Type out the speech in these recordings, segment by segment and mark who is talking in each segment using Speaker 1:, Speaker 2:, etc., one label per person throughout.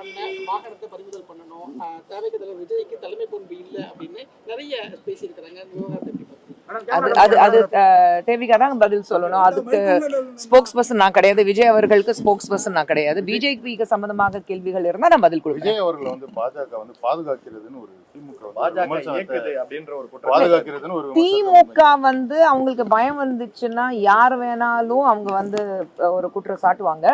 Speaker 1: பண்ண வாகனத்தை பறிமுதல் பண்ணணும். தேவைக்கு தலைவர் விஜய்க்கு தலைமை பொறுப்பு இல்லை அப்படின்னு நிறைய பேசியிருக்கிறாங்க?
Speaker 2: அது அது அது தேவிகா தான் பதில் சொல்லணும். அதுக்கு ஸ்போக்ஸ் பர்சன் நான் கிடையாது. விஜய் அவர்களுக்கு ஸ்போக்ஸ் பர்சன் நான் கிடையாது. பிஜேபிக்கு சம்பந்தமாக கேள்விகள் இருந்தா நான் பதில் கொடுப்பேன்.
Speaker 3: விஜய் அவர்களை வந்து பாஜக வந்து பாதுகாக்கிறதுன்னு ஒரு திமுக வந்து
Speaker 4: பாஜக
Speaker 3: விமர்சனத்தை
Speaker 4: இயக்குது அப்படின்ற ஒரு குற்றம்
Speaker 3: பாதுகாக்கிறதுன்னு ஒரு
Speaker 2: திமுக வந்து அவங்களுக்கு பயம் வந்துச்சுன்னா யார் வேணாலும் அவங்க வந்து ஒரு குற்றம் சாட்டுவாங்க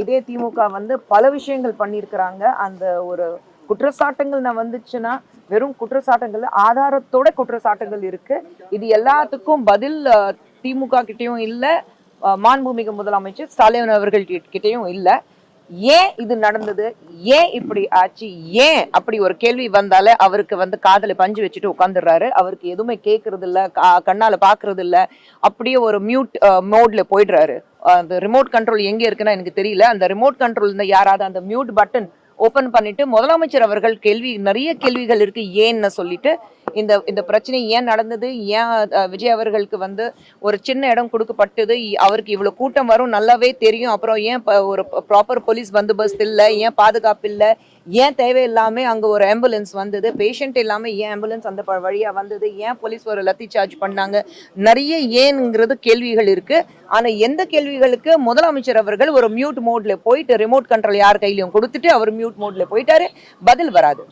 Speaker 2: இதே திமுக வந்து பல விஷயங்கள் பண்ணியிருக்கிறாங்க. அந்த ஒரு குற்றச்சாட்டுங்கள் நான் வந்துச்சுன்னா வெறும் குற்றச்சாட்டுகள் ஆதாரத்தோட குற்றச்சாட்டுகள் இருக்கு. இது எல்லாத்துக்கும் பதில் திமுக கிட்டேயும் இல்லை. மாண்புமிகு முதலமைச்சர் ஸ்டாலின் அவர்கள் கிட்டேயும் இல்லை. ஏன் இது நடந்தது? ஏன் இப்படி ஆச்சு? ஏன் அப்படி ஒரு கேள்வி வந்தாலே அவருக்கு வந்து காதல பஞ்சு வச்சுட்டு உட்காந்துடுறாரு. அவருக்கு எதுவுமே கேட்கறது இல்ல கா- கண்ணால பாக்குறது இல்ல அப்படியே ஒரு மியூட் மோட்ல போயிடுறாரு. அந்த ரிமோட் கண்ட்ரோல் எங்க இருக்குன்னா எனக்கு தெரியல. அந்த ரிமோட் கண்ட்ரோல் இருந்தா யாராவது அந்த மியூட் பட்டன் ஓபன் பண்ணிட்டு முதலமைச்சர் அவர்கள் கேள்வி நிறைய கேள்விகள் இருக்கு. ஏன்னு சொல்லிட்டு இந்த இந்த பிரச்சனை ஏன் நடந்தது? ஏன் விஜய் அவர்களுக்கு வந்து ஒரு சின்ன இடம் கொடுக்கப்பட்டது? அவருக்கு இவ்வளவு கூட்டம் வரும் நல்லாவே தெரியும். அப்புறம் ஏன் ஒரு ப்ராப்பர் போலீஸ் பந்தோபஸ்த் இல்லை? ஏன் பாதுகாப்பு இல்லை? ஏன் தேவையில்லாமல் அங்கே ஒரு ஆம்புலன்ஸ் வந்தது? பேஷண்ட் இல்லாமல் ஏன் ஆம்புலன்ஸ் அந்த வழியாக வந்தது? ஏன் போலீஸ் ஒரு லத்தி சார்ஜ் பண்ணாங்க? நிறைய ஏனுங்கிறது கேள்விகள் இருக்கு. ஆனால் எந்த கேள்விகளுக்கு முதலமைச்சர் அவர்கள் ஒரு மியூட் மோட்ல போயிட்டு ரிமோட் கண்ட்ரோல் யார் கையிலையும் கொடுத்துட்டு அவர் மியூட் மோட்ல போயிட்டாரு. பதில் வராது.